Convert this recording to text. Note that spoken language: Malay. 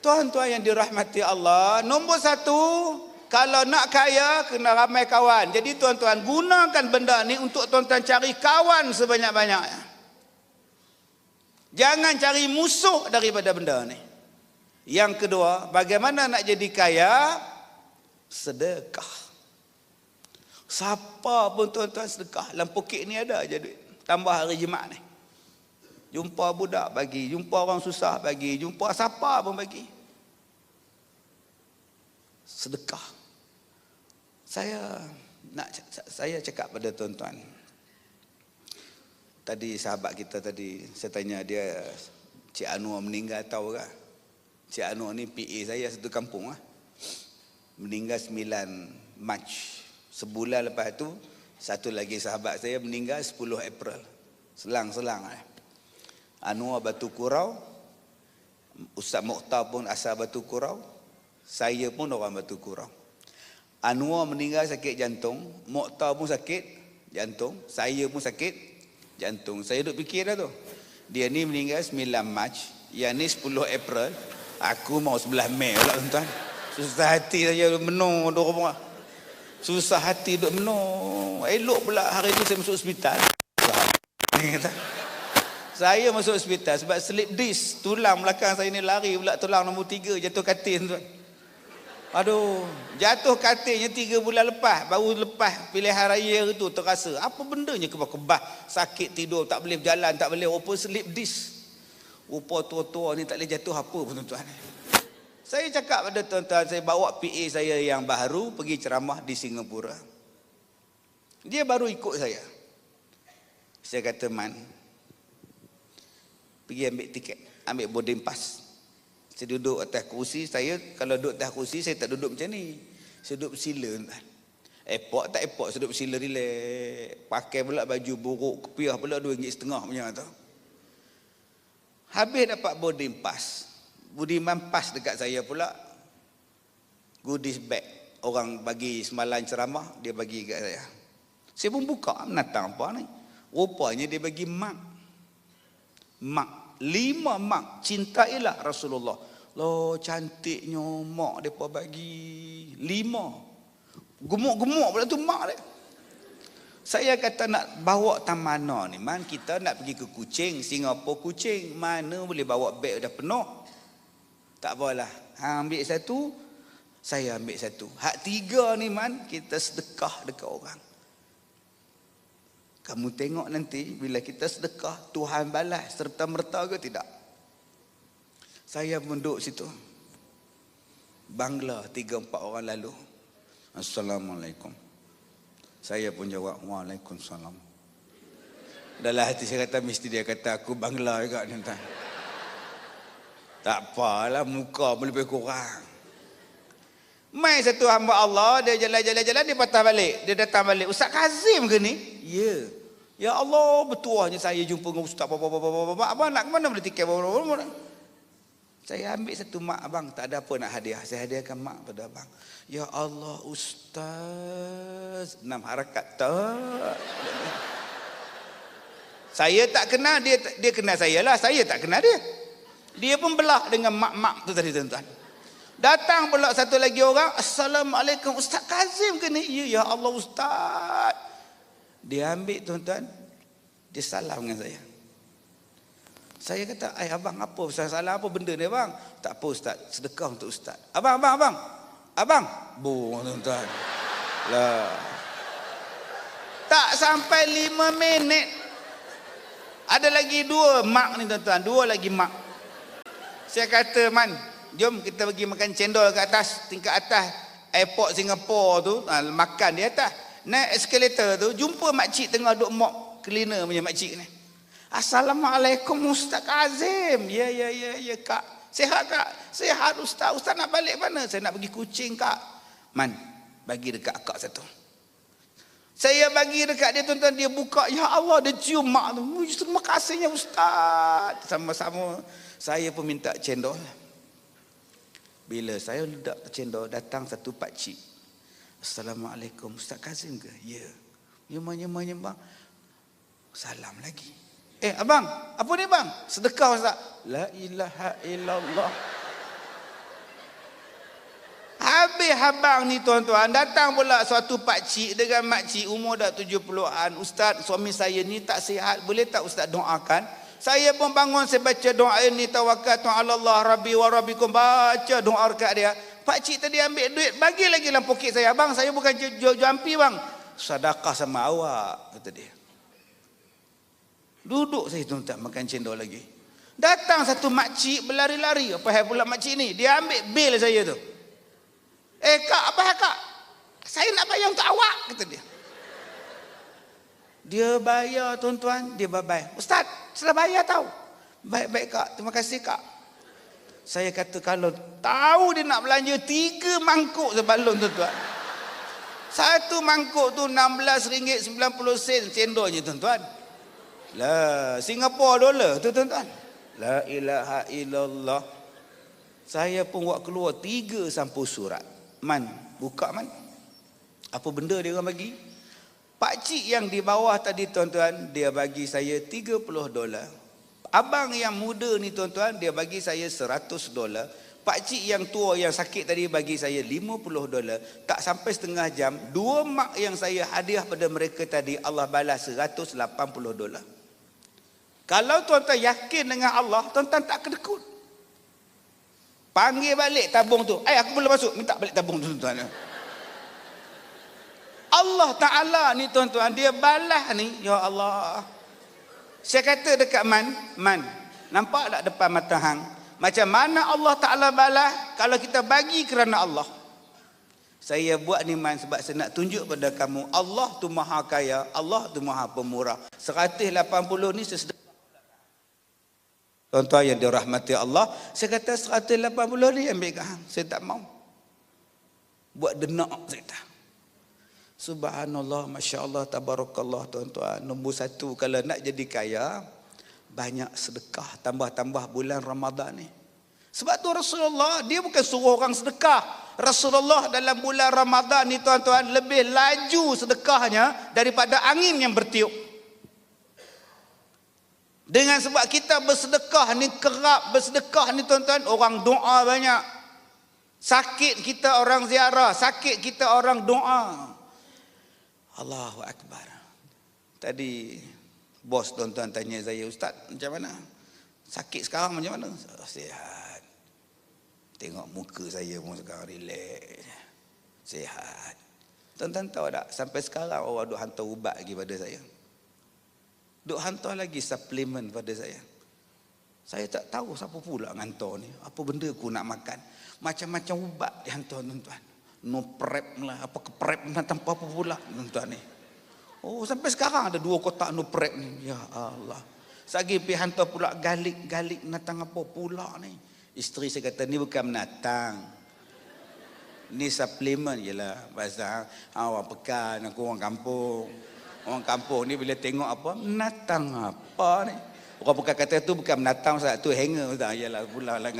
Tuan-tuan yang dirahmati Allah, nombor satu, kalau nak kaya, kena ramai kawan. Jadi tuan-tuan, gunakan benda ni untuk tuan-tuan cari kawan sebanyak-banyaknya. Jangan cari musuh daripada benda ni. Yang kedua, bagaimana nak jadi kaya? Sedekah. Siapa pun tuan-tuan sedekah. Dalam pokek ni ada je duit. Tambah hari Jumaat ni. Jumpa budak bagi, jumpa orang susah bagi, jumpa siapa pun bagi. Sedekah. Saya nak saya cakap pada tuan-tuan. Tadi sahabat kita tadi saya tanya dia Cik Anwar meninggal tahu ke? Cik Anwar ni PA saya satu kampung lah. Meninggal 9 Mac. Sebulan lepas tu satu lagi sahabat saya meninggal 10 April. Selang-selang lah. Anwar Batu Kurau, Ustaz Mokhtar pun asal Batu Kurau, saya pun orang Batu Kurau. Anwar meninggal sakit jantung, Mokhtar pun sakit jantung, saya pun sakit jantung. Saya duduk fikir dah tu. Dia ni meninggal 9 Mac, yang ni 10 April, aku mau 11 Mei pula tuan-tuan. Susah hati saja menung dua rumah. Susah hati duduk menung. Elok pula hari tu saya masuk hospital. Ni kata. Saya masuk hospital sebab slip disc tulang belakang saya ni lari pula tulang nombor tiga jatuh katil tuan. Aduh, jatuh katilnya tiga bulan lepas, baru lepas pilihan raya itu terasa. Apa bendanya kebah-kebah, sakit tidur, tak boleh berjalan, tak boleh, apa slip disc. Rupa tua-tua ni tak boleh jatuh apa pun tuan-tuan. Saya cakap pada tuan-tuan, saya bawa PA saya yang baru pergi ceramah di Singapura. Dia baru ikut saya. Saya kata, Man, pergi ambil tiket, ambil boarding pass. Saya duduk atas kursi, saya kalau duduk atas kursi saya tak duduk macam ni. Saya duduk tuan. Airport tak airport, saya duduk bersila relax. Pakai pula baju buruk, kepiah pula dua ringgit setengah macam tu. Habis dapat boarding pass. Budiman pass dekat saya pula. Goodies bag. Orang bagi semalam ceramah, dia bagi dekat saya. Saya pun buka, menatang apa ni. Rupanya dia bagi mak. Mak lima mak cintailah Rasulullah. Lo cantiknya mak depa bagi lima. Gemuk-gemuk pula tu mak dia. Saya kata nak bawa tamana ni man kita nak pergi ke Kuching, Singapura Kuching, mana boleh bawa beg dah penuh. Tak apalah. Ha, ambil satu, saya ambil satu. Hak tiga ni man kita sedekah dekat orang. Kamu tengok nanti bila kita sedekah Tuhan balas serta merta ke tidak? Saya pun duduk situ. Bangla tiga empat orang lalu. Assalamualaikum. Saya pun jawab Waalaikumsalam. Dalam hati saya kata mesti dia kata aku Bangla juga ni tuan. Tak apalah muka pun lebih kurang. Mai satu hamba Allah dia jalan-jalan-jalan dia patah balik. Dia datang balik. Ustaz Kazim ke ni? Ya. Yeah. Ya Allah, betuahnya saya jumpa dengan ustaz apa apa apa apa. Abang nak ke mana boleh tiket apa apa. Saya ambil satu mak abang, tak ada apa nak hadiah. Saya hadiahkan mak pada abang. Ya Allah, ustaz. Enam harakat tak. Saya tak kenal dia dia kenal saya lah. Saya tak kenal dia. Dia pun belah dengan mak-mak tu tadi tuan-tuan. Datang pula satu lagi orang, Assalamualaikum Ustaz Kazim ke ni? Ya, ya Allah Ustaz. Dia ambil tuan-tuan, dia salam dengan saya. Saya kata, "Ai abang apa Ustaz salam apa benda ni abang?" "Tak apa Ustaz, sedekah untuk Ustaz." "Abang, abang, abang." "Abang." Bu tuan-tuan. Lah. Tak sampai lima minit. Ada lagi dua mak ni tuan-tuan, dua lagi mak. Saya kata, "Man, jom kita pergi makan cendol ke atas, tingkat atas airport Singapura tu, makan di atas." Naik eskalator tu jumpa makcik tengah duk mop cleaner punya makcik ni. Assalamualaikum Ustaz Azim. Ya ya ya ya kak. Sihat kak? Sihat Ustaz. Ustaz nak balik mana? Saya nak pergi kucing kak. Man bagi dekat akak satu. Saya bagi dekat dia tuan-tuan. Dia buka. Ya Allah dia cium mak tu. Terima kasihnya Ustaz. Sama-sama. Saya pun minta cendol. Bila saya ledak cendol datang satu pakcik Assalamualaikum Ustaz Kazim ke? Ya. Nyemah nyemah nyemah. Salam lagi. Eh abang, apa ni bang? Sedekah Ustaz. La ilaha illallah. Habis habang ni tuan-tuan, datang pula suatu pak cik dengan mak cik umur dah 70-an. Ustaz, suami saya ni tak sihat, boleh tak ustaz doakan? Saya pun bangun, saya baca doa ini tawakal Allah rabbi wa rabbikum baca doa dekat dia. Pak cik tadi ambil duit, bagi lagi dalam poket saya. Abang, saya bukan jual jampi bang. Sedekah sama awak, kata dia. Duduk saya tuan-tuan makan cendol lagi. Datang satu makcik berlari-lari. Apa hal pula makcik ni? Dia ambil bil saya tu. Eh kak, apa hal kak? Saya nak bayar untuk awak, kata dia. Dia bayar tuan-tuan, dia bye-bye. Ustaz, sudah bayar tahu. Baik-baik kak, terima kasih kak. Saya kata kalau tahu dia nak belanja tiga mangkuk sebalon tuan-tuan. Satu mangkuk tu RM16.90 cendolnya tuan-tuan. Lah, Singapura dolar tu tuan-tuan. La ilaha illallah. Saya pun buat keluar tiga sampul surat. Man, buka man. Apa benda dia orang bagi? Pak cik yang di bawah tadi tuan-tuan, dia bagi saya 30 dolar. Abang yang muda ni tuan-tuan, dia bagi saya 100 dolar. Pak cik yang tua yang sakit tadi bagi saya 50 dolar. Tak sampai setengah jam, dua mak yang saya hadiah pada mereka tadi, Allah balas 180 dolar. Kalau tuan-tuan yakin dengan Allah, tuan-tuan tak kedekut. Panggil balik tabung tu. Eh, aku boleh masuk. Minta balik tabung tu, tuan-tuan. Allah Ta'ala ni tuan-tuan, dia balas ni. Ya Allah. Saya kata dekat Man, Man, nampak tak depan mata hang? Macam mana Allah Ta'ala balas kalau kita bagi kerana Allah? Saya buat ni Man sebab saya nak tunjuk pada kamu. Allah tu maha kaya, Allah tu maha pemurah. 180 ni sesedar. Tuan-tuan yang dirahmati Allah, saya kata 180 ni ambil kat hang. Saya tak mau. Buat denak saya tak. Subhanallah, Masya Allah, Tabarakallah tuan-tuan. Nombor satu, kalau nak jadi kaya, banyak sedekah, tambah-tambah bulan Ramadan ni. Sebab tu Rasulullah, dia bukan suruh orang sedekah. Rasulullah dalam bulan Ramadan ni tuan-tuan, lebih laju sedekahnya daripada angin yang bertiup. Dengan sebab kita bersedekah ni kerap bersedekah ni tuan-tuan orang doa banyak. Sakit kita orang ziarah, sakit kita orang doa. Allahu akbar. Tadi bos tuan-tuan tanya saya, "Ustaz, macam mana? Sakit sekarang macam mana?" Sihat. Tengok muka saya pun sekarang relax. Sihat. Tuan-tuan tahu tak sampai sekarang orang duk hantar ubat lagi pada saya. Duk hantar lagi suplemen pada saya. Saya tak tahu siapa pula hantar ni. Apa benda aku nak makan. Macam-macam ubat dihantar tuan-tuan. No prep lah. Apa ke prep lah tanpa apa pula tuan-tuan ni. Oh sampai sekarang ada dua kotak no prep ni. Ya Allah. Sagi pergi hantar pula galik-galik natang apa pula ni. Isteri saya kata ni bukan menatang. Ni suplemen je lah. Pasal awak pekan aku orang kampung. Orang kampung ni bila tengok apa, menatang apa ni? Orang bukan kata tu bukan menatang, tu hanger. Yalah, pula lah.